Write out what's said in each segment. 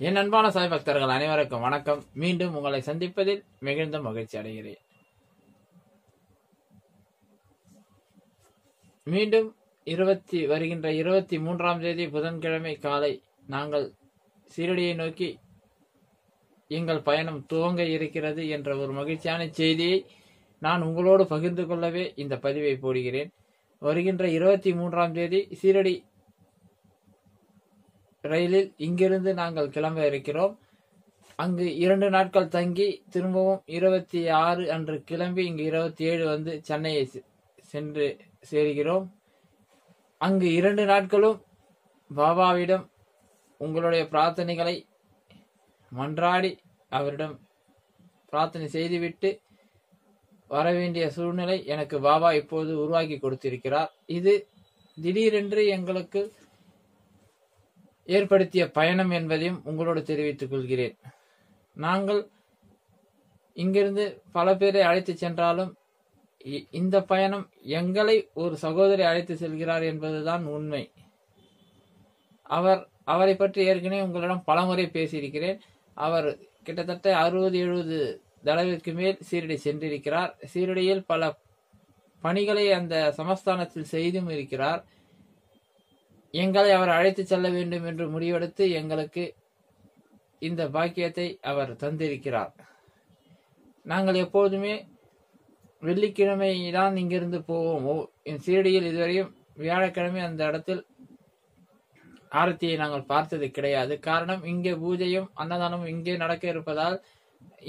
என் அன்பான சாய் பக்தர்கள் அனைவருக்கும் வணக்கம். மீண்டும் உங்களை சந்திப்பதில் மிகுந்த மகிழ்ச்சி அடைகிறேன். மீண்டும் இருபத்தி வருகின்ற இருபத்தி மூன்றாம் தேதி புதன்கிழமை காலை நாங்கள் சீரடியை நோக்கி எங்கள் பயணம் துவங்க இருக்கிறது என்ற ஒரு மகிழ்ச்சியான செய்தியை நான் உங்களோடு பகிர்ந்து கொள்ளவே இந்த பதிவை போடுகிறேன். வருகின்ற இருபத்தி மூன்றாம் தேதி சீரடி ரயிலில் இங்கிருந்து நாங்கள் கிளம்ப இருக்கிறோம். அங்கு இரண்டு நாட்கள் தங்கி திரும்பவும் இருபத்தி ஆறு அன்று கிளம்பி இங்கு இருபத்தி ஏழு வந்து சென்னையை செ- சென்று சேர்கிறோம். அங்கு இரண்டு நாட்களும் பாபாவிடம் உங்களுடைய பிரார்த்தனைகளை மன்றாடி அவரிடம் பிரார்த்தனை செய்துவிட்டு வர வேண்டிய சூழ்நிலை எனக்கு பாபா இப்போது உருவாக்கி கொடுத்திருக்கிறார். இது திடீரென்று எங்களுக்கு ஏற்படுத்திய பயணம் என்பதையும் உங்களோடு தெரிவித்துக் கொள்கிறேன். நாங்கள் இங்கிருந்து பல பேரை அழைத்து சென்றாலும் இ- இந்த பயணம் எங்களை ஒரு சகோதரி அழைத்து செல்கிறார் என்பதுதான் உண்மை. அவர் அவரை பற்றி ஏற்கனவே உங்களிடம் பலமுறை பேசியிருக்கிறேன். அவர் கிட்டத்தட்ட அறுபது எழுபது தடவைக்கு மேல் சீரடி சென்றிருக்கிறார். சீரடியில் பல பணிகளை அந்த சமஸ்தானத்தில் செய்தும் இருக்கிறார். எங்களை அவர் அழைத்து செல்ல வேண்டும் என்று முடிவெடுத்து எங்களுக்கு இந்த பாக்கியத்தை அவர் தந்திருக்கிறார். நாங்கள் எப்போதுமே வெள்ளிக்கிழமை தான் இங்கிருந்து போவோம். என் சீரடியில் இதுவரையும் வியாழக்கிழமை அந்த இடத்தில் ஆரத்தியை நாங்கள் பார்த்தது கிடையாது. காரணம் இங்கே பூஜையும் அன்னதானமும் இங்கே நடக்க இருப்பதால்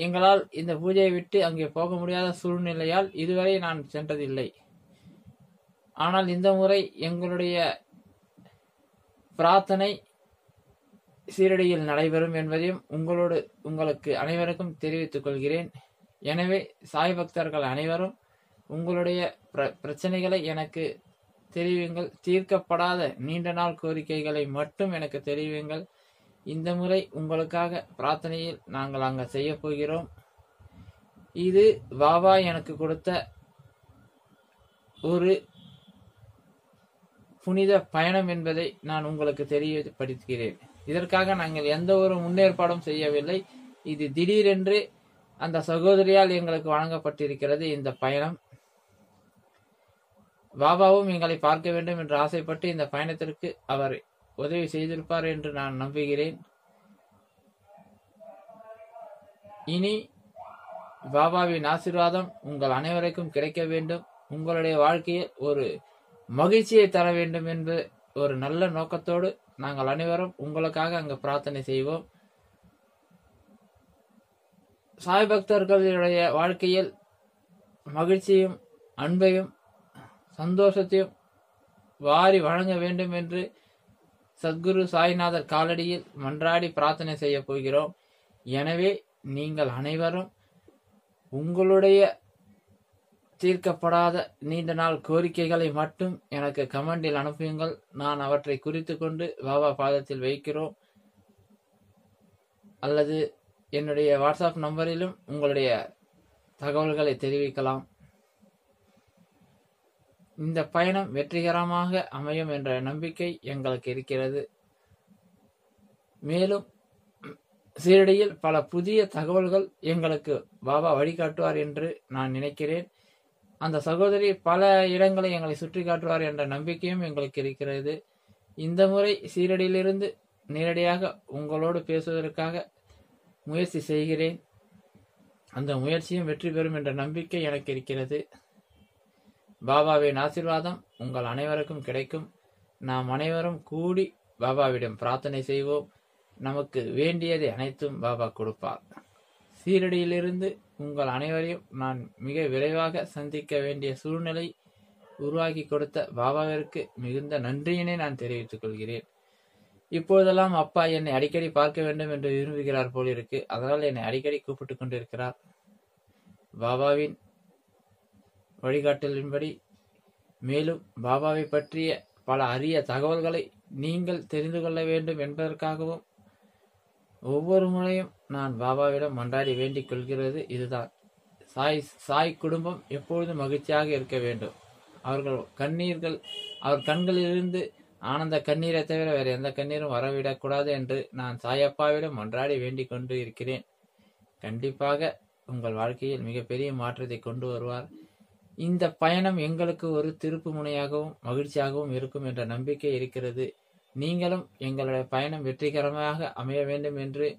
எங்களால் இந்த பூஜையை விட்டு அங்கே போக முடியாத சூழ்நிலையால் இதுவரை நான் சென்றதில்லை. ஆனால் இந்த முறை எங்களுடைய பிரார்த்தனை சீரடியில் நடைபெறும் என்பதையும் உங்களோடு உங்களுக்கு அனைவருக்கும் தெரிவித்துக் கொள்கிறேன். எனவே சாய் பக்தர்கள் அனைவரும் உங்களுடைய பிர- பிரச்சனைகளை எனக்கு தெரிவிங்கள் தீர்க்கப்படாத நீண்ட நாள் கோரிக்கைகளை மட்டும் எனக்கு தெரிவிங்கள் இந்த முறை உங்களுக்காக பிரார்த்தனையில் நாங்கள் அங்கே செய்ய போகிறோம். இது பாபா எனக்கு கொடுத்த ஒரு புனித பயணம் என்பதை நான் உங்களுக்கு தெரியப்படுத்துகிறேன். இதற்காக நாங்கள் எந்த ஒரு முன்னேற்பாடும் செய்யவில்லை. இது திடீரென்று அந்த சகோதரியால் எங்களுக்கு வழங்கப்பட்டிருக்கிறது இந்த பயணம். பாபாவும் எங்களை பார்க்க வேண்டும் என்று ஆசைப்பட்டு இந்த பயணத்திற்கு அவர் உதவி செய்திருப்பார் என்று நான் நம்புகிறேன். இனி பாபாவின் ஆசீர்வாதம் உங்கள் அனைவருக்கும் கிடைக்க வேண்டும். உங்களுடைய வாழ்க்கையில் ஒரு மகிழ்ச்சியை தர வேண்டும் என்று ஒரு நல்ல நோக்கத்தோடு நாங்கள் அனைவரும் உங்களுக்காக அங்கு பிரார்த்தனை செய்வோம். சாய் பக்தர்களுடைய வாழ்க்கையில் மகிழ்ச்சியும் அன்பையும் சந்தோஷத்தையும் வாரி வழங்க வேண்டும் என்று சத்குரு சாய்நாதர் காலடியில் மன்றாடி பிரார்த்தனை செய்ய போகிறோம். எனவே நீங்கள் அனைவரும் உங்களுடைய தீர்க்கப்படாத நீண்ட நாள் கோரிக்கைகளை மட்டும் எனக்கு கமெண்டில் அனுப்புங்கள். நான் அவற்றை குறித்து கொண்டு பாபா பாதத்தில் வைக்கிறோம். அல்லது என்னுடைய வாட்ஸ்அப் நம்பரிலும் உங்களுடைய தகவல்களை தெரிவிக்கலாம். இந்த பயணம் வெற்றிகரமாக அமையும் என்ற நம்பிக்கை எங்களுக்கு இருக்கிறது. மேலும் சீரடியில் பல புதிய தகவல்கள் எங்களுக்கு பாபா வழிகாட்டுவார் என்று நான் நினைக்கிறேன். அந்த சகோதரி பல இடங்களை எங்களை சுற்றி காட்டுவார் என்ற நம்பிக்கையும் எங்களுக்கு இருக்கிறது. இந்த முறை சீரடியிலிருந்து நேரடியாக உங்களோடு பேசுவதற்காக முயற்சி செய்கிறேன். அந்த முயற்சியும் வெற்றி பெறும் என்ற நம்பிக்கை எனக்கு இருக்கிறது. பாபாவின் ஆசிர்வாதம் உங்கள் அனைவருக்கும் கிடைக்கும். நாம் அனைவரும் கூடி பாபாவிடம் பிரார்த்தனை செய்வோம். நமக்கு வேண்டியதை அனைத்தும் பாபா கொடுப்பார். சீரடியிலிருந்து உங்கள் அனைவரையும் நான் மிக விரைவாக சந்திக்க வேண்டிய சூழ்நிலை உருவாக்கி கொடுத்த பாபாவிற்கு மிகுந்த நன்றியினை நான் தெரிவித்துக் கொள்கிறேன். இப்போதெல்லாம் அப்பா என்னை அடிக்கடி பார்க்க வேண்டும் என்று விரும்புகிறார் போல் இருக்கு. அதனால் என்னை அடிக்கடி கூப்பிட்டு கொண்டிருக்கிறார். பாபாவின் வழிகாட்டலின்படி மேலும் பாபாவை பற்றிய பல அரிய தகவல்களை நீங்கள் தெரிந்து கொள்ள வேண்டும் என்பதற்காகவும் ஒவ்வொரு முறையும் நான் பாபாவிடம் மன்றாடி வேண்டிக் கொள்கிறது இதுதான். சாய் சாய் குடும்பம் எப்பொழுதும் மகிழ்ச்சியாக இருக்க வேண்டும்? அவர்கள் கண்ணீர்கள் அவர் கண்களிலிருந்து ஆனந்த கண்ணீரை தவிர வேறு எந்த கண்ணீரும் வரவிடக்கூடாது என்று நான் சாயப்பாவிடம் மன்றாடி வேண்டிக் கொண்டு இருக்கிறேன். கண்டிப்பாக உங்கள் வாழ்க்கையில் மிகப்பெரிய மாற்றத்தை கொண்டு வருவார். இந்த பயணம் எங்களுக்கு ஒரு திருப்பு முனையாகவும் மகிழ்ச்சியாகவும் இருக்கும் என்ற நம்பிக்கை இருக்கிறது. நீங்களும் எங்களுடைய பயணம் வெற்றிகரமாக அமைய வேண்டும் என்று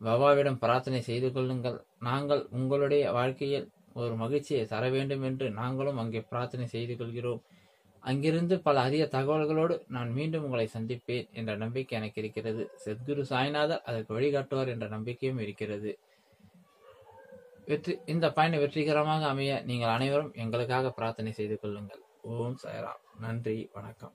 பாபாவிடம் பிரார்த்தனை செய்து கொள்ளுங்கள். நாங்கள் உங்களுடைய வாழ்க்கையில் ஒரு மகிழ்ச்சியை தர வேண்டும் என்று நாங்களும் அங்கே பிரார்த்தனை செய்து கொள்கிறோம். அங்கிருந்து பல அரிய தகவல்களோடு நான் மீண்டும் உங்களை சந்திப்பேன் என்ற நம்பிக்கை எனக்கு இருக்கிறது. சத்குரு சாய்நாதர் அதற்கு வழிகாட்டுவார் என்ற நம்பிக்கையும் இருக்கிறது. வெற்றி இந்த பயணம் வெற்றிகரமாக அமைய நீங்கள் அனைவரும் எங்களுக்காக பிரார்த்தனை செய்து கொள்ளுங்கள். ஓம் சாய்ராம். நன்றி வணக்கம்.